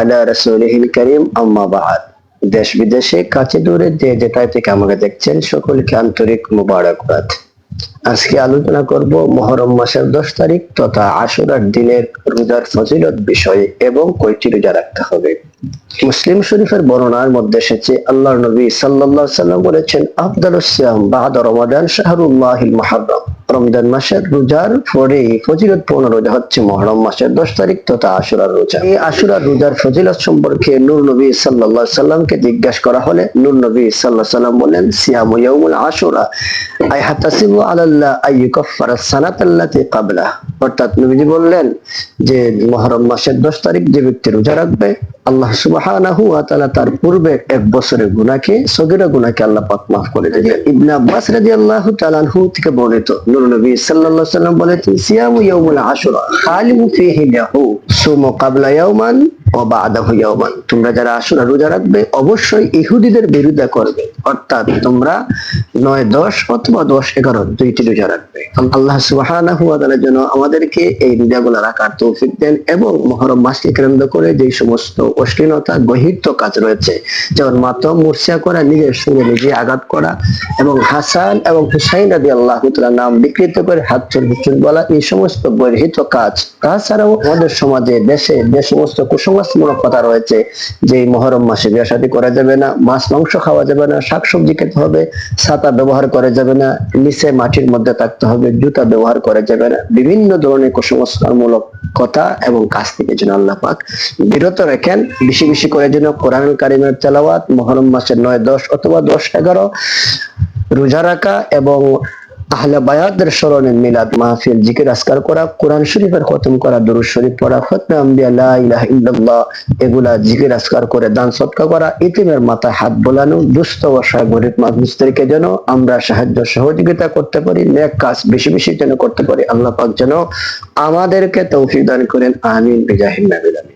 আলা আম্মা দেশ বিদেশে, কাছে দূরে যে থেকে আমাকে দেখছেন, সকলকে আন্তরিক মুবারকবাদ। আজকে আলোচনা করব মহরম মাসের দশ তারিখ তথা আশুরার দিনের রোজার ফজিলত বিষয়ে এবং কয়টি রোজা রাখতে হবে। মুসলিম শরীফের বর্ণনার মধ্যে এসেছে আল্লাহ নবী সাল্লাল্লাহু সাল্লাম বলেছেন, আফদালুস সিয়াম বাদ রমাদান শাহরুল্লাহিল রমজান মাসের রোজার পরে ফজিলত পূর্ণ রোজা হচ্ছে মহরম মাসের দশ তারিখ তথা আশুরার রোজা। এই আশুরার রোজার ফজিলত সম্পর্কে নূর নবী সাল্লা সাল্লামকে জিজ্ঞাসা করা হলে নূর নবী সাল্লাহ সাল্লাম বলেন, সিয়াম আশুরা, আই হাতাসিবু আলাল্লাহ আই ইউকাফফারা সানাতাল্লাতি ক্বাবলা অর্থাৎ নবীজি বললেন যে মহরম মাসের দশ তারিখ যে ব্যক্তি রোজা রাখবে, আল্লাহ সুবাহ তার পূর্বে এক বছরের গুণাকে সগিরা গুণাকে আল্লাহ পাক মাফ করে দেবে ইবনে আব্বাস রাজি আল্লাহ তালানহু থেকে বর্ণিত নুর নবী সাল্লাল্লাহু সাল্লাম বলেছেন, সিয়ামু ইয়াউমুল আশুরা খালিমু ফিহি লাহু সুমু ইয়াউমান ও বাদাহু ইয়াউমান তোমরা যারা আশুরা রোজা রাখবে, অবশ্যই ইহুদিদের বিরুদ্ধে করবে। অর্থাৎ তোমরা নয়, দশ অথবা দশ, এগারো দুইটি রোজা রাখবে। আল্লাহ ওয়া তাআলা আমাদেরকে এই রোজাগুলো রাখার তৌফিক দেন এবং মহরম মাসকে কেন্দ্র করে যে সমস্ত অশ্লীলতা গহিত কাজ রয়েছে, যেমন মাতম মুর্শিয়া করা, নিজের সঙ্গে নিজে আঘাত করা এবং হাসান এবং হুসাইন রাদি আল্লাহ নাম বিকৃত করে হাত চুল বলা, এই সমস্ত বহির্হিত কাজ। তাছাড়াও আমাদের সমাজে দেশে যে সমস্ত কুসংস্কারমূলক কথা রয়েছে যে এই মহরম মাসে বিয়ে শাদী করা যাবে না, মাছ, মাংস খাওয়া যাবে না, শাকসবজি খেতে হবে, ছাতা ব্যবহার করা যাবে না, নিচে মাটির মধ্যে থাকতে হবে, জুতা ব্যবহার করা যাবে না। বিভিন্ন ধরনের কুসংস্কারমূলক কথা এবং কাজ থেকে যেন আল্লাহ পাক বিরত রাখেন, বেশি বেশি করে যেন কোরআন কারিমের তেলাওয়াত, মহরম মাসের নয়, দশ অথবা দশ, এগারো রোজা রাখা এবং আহলে বায়াতদের স্মরণে মিলাদ মাহফিল জিকির আসকার করা, কোরআন শরীফের খতম করা, দরুদ শরীফ পড়া, খতমে আম্বিয়া, লা ইলাহা ইল্লাল্লাহ এগুলা জিকির আসকার করে দান সৎকা করা ইতিমের মাথায় হাত বোলানো, দুস্থ অসহায় গরিব মানুষদেরকে যেন আমরা সাহায্য সহযোগিতা করতে পারি, নেক কাজ বেশি বেশি যেন করতে পারি, আল্লাহ পাক যেন আমাদেরকে তৌফিক দান করেন, আমিন বিজাহিন নাবিল আমিন